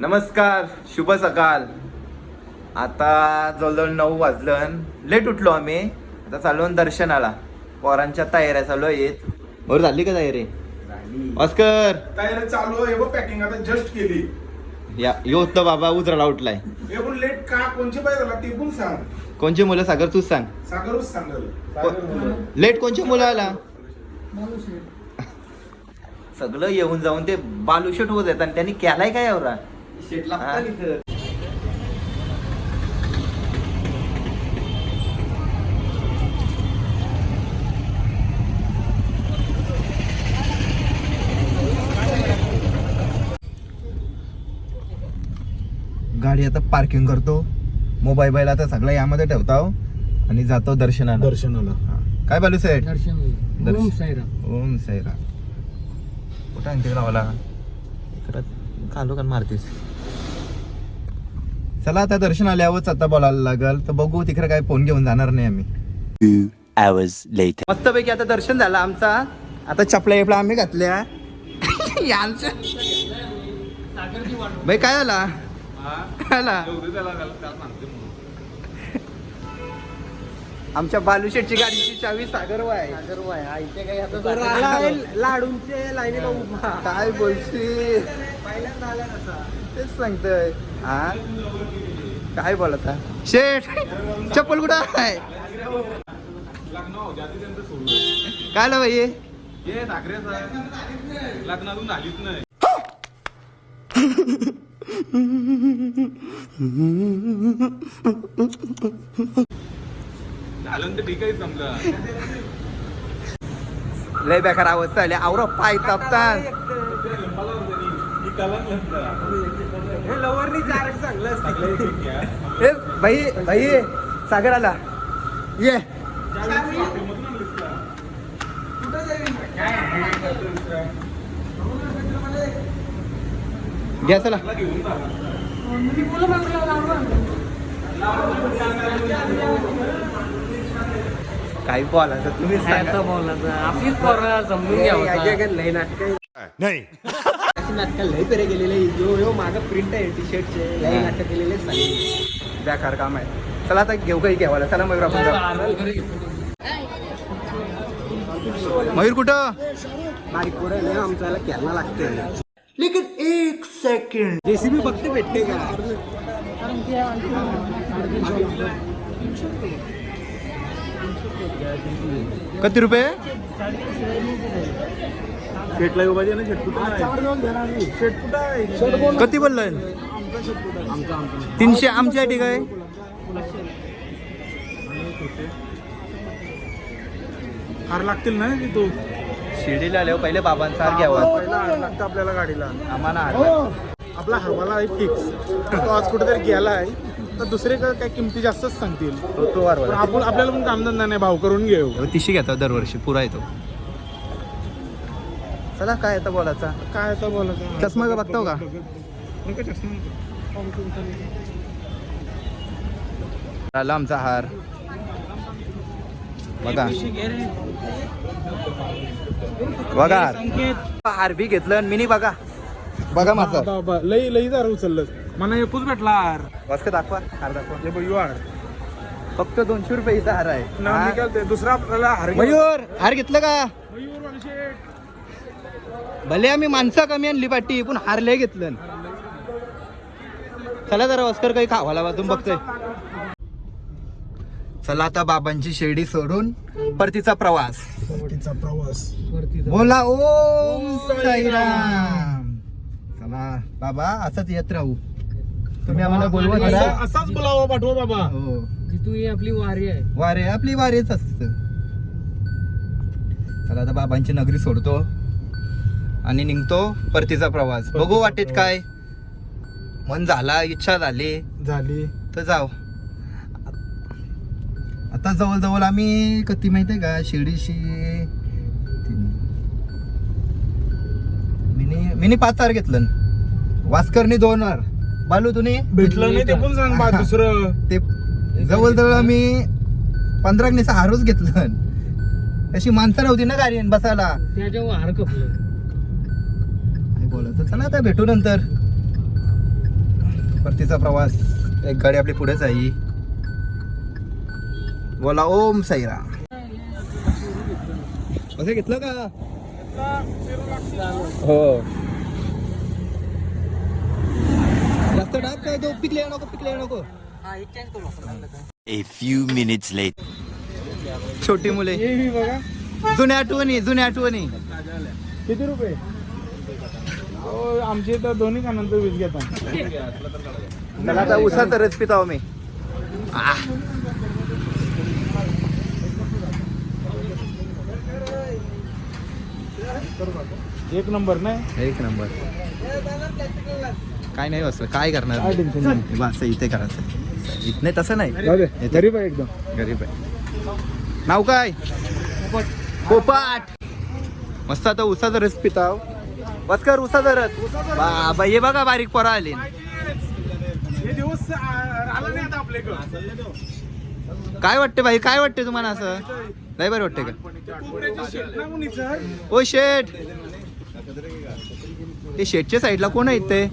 नमस्कार शुभ सकाळ. आता जवळजवळ नऊ वाजलं लेट उठलो आम्ही. आता चाललो दर्शनाला. पोरांच्या तयाऱ्या चालू आहेत. बरं झाली का तयारी? ऑस्कर तयारी चालू आहे. बघ पॅकिंग आता जस्ट केली. या यो तो बाबा उतराला उठलाय. हे लेट का? कोणची पाहिजे झाला? ते पण सांग. कोणची मुलं? सागर तूच सांग. सागरच सांगल. लेट कोणची मुलं आला? सगळं येऊन जाऊन ते बालुशेट होत आहेत आणि त्यांनी केलाय काय एवढा? हा? गाडी आता पार्किंग करतो. मोबाईल बैल आता सगळं यामध्ये ठेवतो आणि जातो दर्शनाला. दर्शनाला. काय बालू साहेब? दर्शन. ओम साईराम. ओम साईरा कुठं आणते लावला इकडं कालो का मारतीस? चला आता दर्शन आल्यावरच आता बोलायला लागल. तर बघू तिकडे काय फोन घेऊन जाणार नाही आम्ही. Two hours later. मस्तपैकी आता दर्शन झालं आमचा. आता चपल्या बिपल्या आम्ही घातल्या. बाई काय झाला? आमच्या बालुशेटची गाडीची चावी सागर आहे लाडूंचे लाईनीला उभा. काय बोलशील? पहिल्यांदा आला कसा तेच सांगतोय. हा? काय बोलत? शेठ चप्पल कुठं आहे? काय आलं भाई लग्नातून झालीच नाही. झालं तर ठीक आहे समजा. लय बेकार अवस्था आली आवरा पाय तापतात ए भाई भाई सागर आला ये घ्या चला. काही बोलायचं तुम्ही सांगा. आपलीच पोरं समजून नाटक नाही. अशी नाटक लई पेरे गेलेले यो यो मागं प्रिंट आहे टी शर्टचे लई नाटक केलेले सांगितले बेकार काम आहे. चला आता घेऊ काही घ्यावाला चला मयूर आपण जाऊ. मयूर कुठं? बारीक पोरं लय आमच्याला केला लागते लेकिन एक सेकंड जेसीबी फक्त भेटते का? किती रुपये? शेटला येऊ पाहिजे ना? शेट कुठं आहे? शेट कुठं आहे? किती बोललोय तीनशे आमच्या ठीक आहे हार लागतील ना की तो? शिर्डीला आल्यावर पहिले बाबांचा हार घ्यावा. पहिला हार लागतं आपल्याला गाडीला. आम्हाला हार आपला हवाला आहे फिक्स तो आज कुठेतरी गेला आहे. तर दुसरे का- काय किमती जास्तच सांगतील. तो आपण आपल्याला पण कामधंदा नाही. भाव करून घेऊ. तिशी घेतो दरवर्षी. पुरा येतो. चला काय आता बोलायचा. काय आता बोलायचं. चष्मा का बघतो का? चष्मा आला आमचा हार. बघा. बघा. हार बी घेतलं आणि मिनी बघा. बघा माझा लई लई जरा उचललं मला एकूच भेटला हार. वास्क दाखवा हार दाखवा. हे बघ, यो हार. फक्त दोनशे रुपयेचा हार आहे. दुसरा आपल्याला हार घ्यायचा. मयूर हार घेतलं का? मयूर. भले आम्ही माणसं कमी आणली पाठी पण हार लय घेतलं. चला जरा ऑस्कर काही खावाला वाजून बघतोय. चला आता बाबांची शिर्डी सोडून परतीचा प्रवास. तिचा प्रवास. बोला ओम साईराम. चला बाबा असंच येत राहू. तुम्ही आम्हाला बोलवा जरा असा- असाच बोलावा पाठवा बाबा. हो. तू ही आपली वारी आहे. वारे आपली वारेच असत. चला आता बाबांची नगरी सोडतो. आणि निघतो परतीचा प्रवास. बघू वाटेत काय? मन झाला इच्छा झाली. झाली. तर जाऊ. आता जवळ आम्ही कधी माहितीये का? शिर्डीशी मिनी मिनी पाच हार घेतलं. वास्करनी दोन हार बालू तुम्ही भेटलं नाही ते पण सांग बा दुसरं. ते जवळ आम्ही पंधरा गणेश हारूच घेतलं. तशी माणसं नव्हती ना गाडी बसायला. त्याच्यावर हार कपलं बोलायचं. चला आता भेटू नंतर. परतीचा प्रवास. एक गाडी आपली पुढेच आहे बोला ओम साईरा. असं घेतलं का? हो. जास्त डाक काय तो? पिकले नको पिकले नको. A few minutes later. छोटी मुले. जुन्या आठवणी जुन्या आठवणी. किती रुपये? आमच्या इथं दोन्ही कानांचं वीज घेतात त्याला आता उसाचा रस पिताव मी. एक नंबर नाही? एक नंबर. काय नाही असं काय करणार. बस इथे करायचं. इथने तसं नाही. गरीब आहे एकदम. गरीब आहे. नाव काय? पोपाट. मस्त आता उसाचा रस पिताव. बस कर उसाचा रस बाबा हे बघा बारीक पोरा आली. हे दिवस आला नाही आता आपल्याकडं. काय वाटते भाई? काय वाटते तुम्हाला असं? नाही बरं वाटते का? ओ शेट. ते शेटच्या साईडला कोण आहेत ते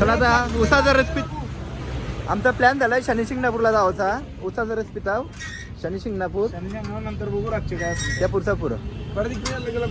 चला आता उसाचा रस पित आमचा प्लॅन झालाय शनी शिंगणापूरला उसाचा रस पिताव. शनी शिंगणापूर. नंतर बघू रातचे काय. त्या पुढचा पुरं परत इकडे गेलं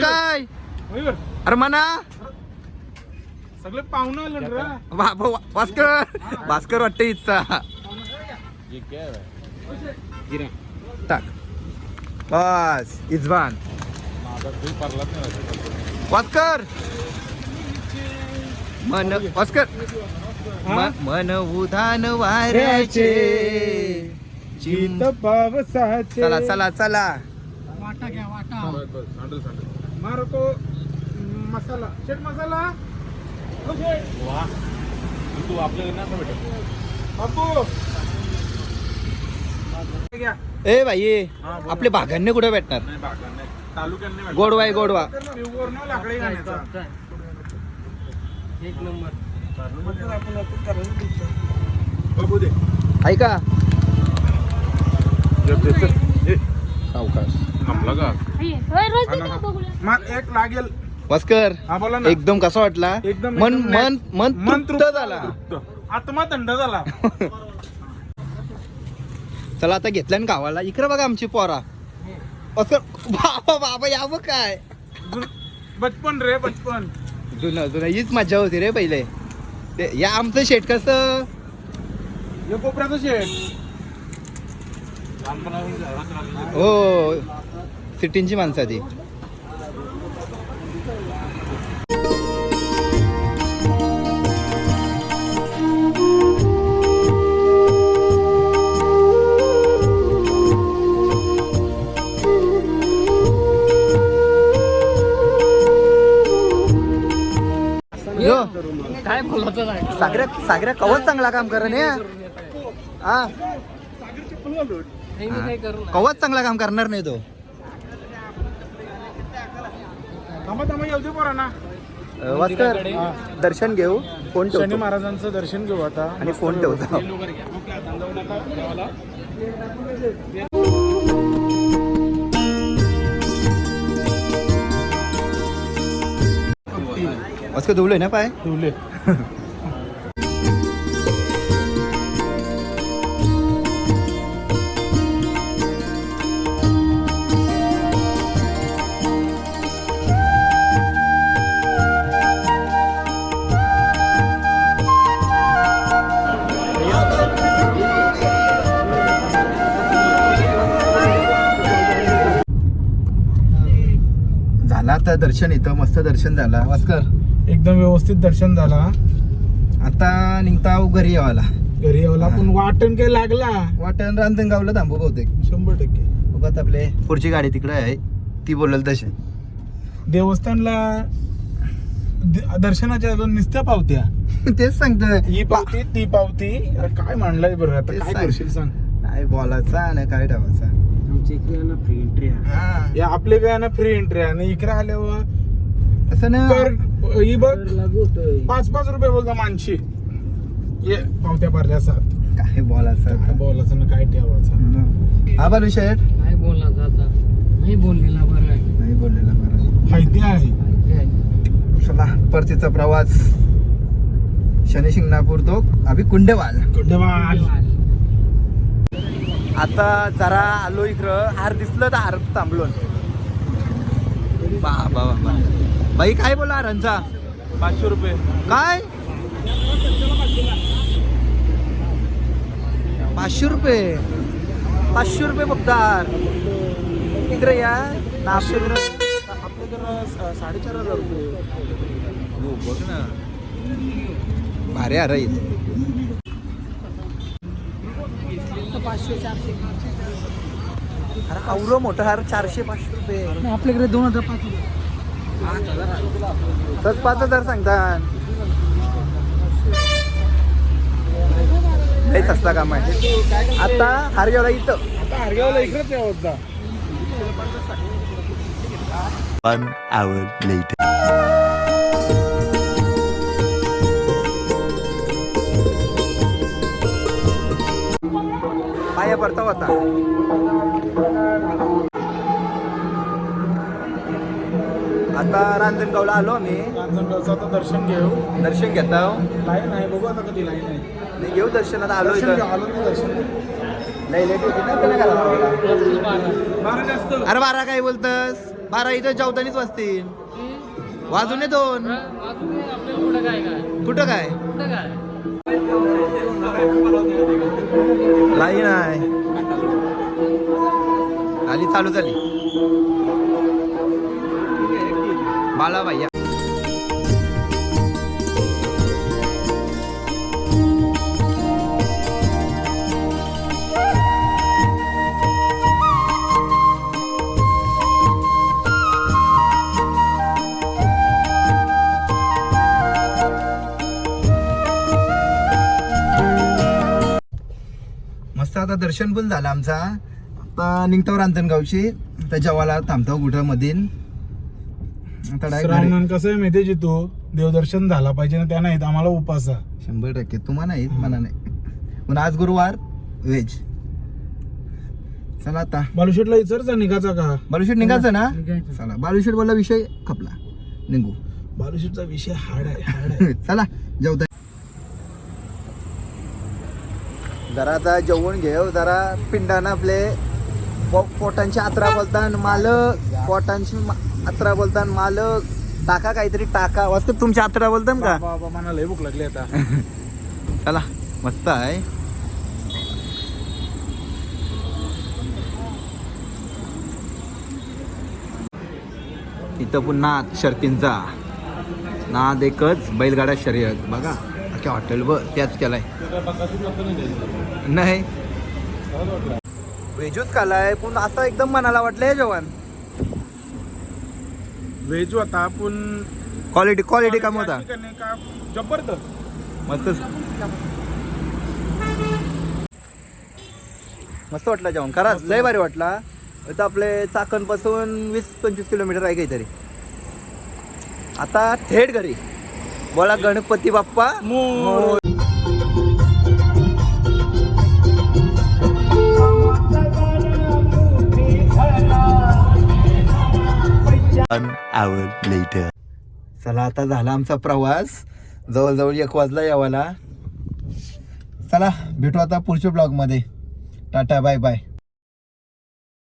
काय. अरे म्हणा सगळे पाहुणं आलं रे. बाबा भास्कर. भास्कर वाटते इच्छा टाक. बस इजबान. भास्कर. मन भास्कर. मन उधान वाऱ्याचे चिं- इथं पावसाचे. चला चला चला. मारो तो मसाला. शेट मसाला? हो, शेट. बापू. घ्या. ए भाई आपले भागांनी कुठे भेटणार? गोडवा. आहे गोडवा. एक नंबर. ऐका. सावकाश. मग एक लागेल. भास्कर हा बोला ना. एकदम कसा वाटला? एकदम- मन मन मन मन तृप्त झाला. आत्मा थंड झाला. चला आता घेतल्या ना गावाला. इकडे बघा आमची पोरा. भास्कर बाबा बाबा या बघ काय. बचपन रे बचपन. जुनं जुनं हीच मजा होती रे पहिले. ते या आमचं शेट कसं? हे कोपऱ्याचं शेट. हो सिटींची माणसं ती यो. काय बोलत सागऱ्या सागऱ्या कवच चांगला काम कर ने हा. हे मी काय करू कवच चांगला काम करणार नाही तो. वास्कर दर्शन घेऊ. फोन शनी ठेवतो महाराजांचं दर्शन घेऊ आता. आणि फोन ठेवतो. वास्कर धुवलोय ना पाय? ठेवले झाला आता दर्शन इथं मस्त दर्शन झालं. वास्कर एकदम व्यवस्थित दर्शन झाला. आता निघता घरी यावाला घरी यावला पण वाटण काय लागला? वाटण रांजणगावला थांबू बहुतेक. शंभर टक्के. बघत आपले पुढची गाडी तिकडे आहे. ती बोलल तशी. देवस्थानला दर्शनाच्या अजून निस्त्या पावत्या. तेच सांगतोय. ही पावती ती पावती. अरे काय मांडलाय बरं आता? काय सांग. करशील सांग. काय बोलायचा आणि काय ठेवायचा. आमच्या इकडे ना फ्री एंट्री आहे. हा. या आपले काय ना फ्री एंट्री आहे. आणि इकडे आल्यावर असं ना. ही बघ. पाच पाच रुपये बोलता मानशी. ये पावत्या भरल्या सात. काय काय बोलायचं बोलायचं ना काय ठेवायचं? हा. बालू शेठ. काय बोलला आता. नाही बोललेला बरं आहे. नाही बोललेला बरं माहिती आहे. चला परतीचा प्रवास. शनी शिंगणापूर तो. अभि कुंडेवाल. कुंडवाल. आता जरा आलो इकडं. हार दिसलं तर हार थांबलो. बा बा बा, बा बाई काय बोला हारांचा पाचशे रुपये. काय? पाचशे रुपये. पाचशे रुपये फक्त हार इकडे या. नापशे आपल्याकडं साडेचार हजार रुपये. हो बघ ना. भारी इथे पाचशे चारशे अरे मोठं हार चारशे पाचशे रुपये. आपल्याकडे दोन हजार पाच तस पाच हजार सांगतात लई सस्ता काम आहे. आता हारगावला इथं. आता हरगावला इकडेच आहे होता One hour later. पाया पडता होता. आता रांजणगावला आलो आम्ही. रांजणगावचं आता दर्शन घेऊ. दर्शन घेता लाईन आहे बघू आता कधी लाईन आहे. घेऊ दर्शनात आलो दर्शन घेऊ इथं आलो मी दर्शन. घेऊ. लई लेट होती ना त्याला घराला. बारा जास्त. अरे बारा काय बोलतस? बारा इथं चौदानीच वाजतील. वाजून ये दोन. कुठं काय? लाईन आहे. आली चालू झाली. बाला भैया मस्त आता दर्शन पण झालं आमचा. आता निघतो रांजणगावची आता जेवायला थांबतो कुठं आता direct घरी. श्रावणान कसं आहे माहितीये जी तू देवदर्शन झाला पाहिजे ना त्या नाहीत आम्हाला उपास शंभर टक्के. तुम्हाला नाही मला नाही. पण आज गुरुवार व्हेज. चला आता. बालुशेटला इचरचा निघाचा का? बालुशेट निघायचं ना? निघायचं. चला. बालुशेट बोलला विषय खपला. निघू. बालुशेटचा विषय हाड आहे हाड आहे. चला जेवता. जरा आता जेवण घेऊ जरा पिंडानं आपले पो- पोटांची आत्रा बोलतान मालक पोटांची मा- आत्रा बोलतान मालक टाका काहीतरी टाका. वाजता तुमची आत्रा बोलतान का? बाबा मला लय भूक लागली आता. चला मस्त आहे. इथं पुन्हा शर्तींचा नाद एकच बैलगाडा शर्यत. बघा अख्या हॉटेल ब त्याच केलाय. नाही. वेजूच खालाय पण असं एकदम मनाला वाटलंय जेवण. व्हेज होता पण क्वालिटी क्वालिटी कम होता. अशी का नाही का जबरदस्त. मस्त. मस्त वाटलं जेवण. खरंच लय भारी वाटला. इथं आपले चाकणपासून वीस पंचवीस किलोमीटर आहे काहीतरी. आता थेट घरी. बोला Ganpati Bappa. One hour later. चला आता झाला आमचा प्रवास. जवळजवळ एक वाजला यावाला. चला भेटू आता पुढच्या ब्लॉगमध्ये टाटा बाय बाय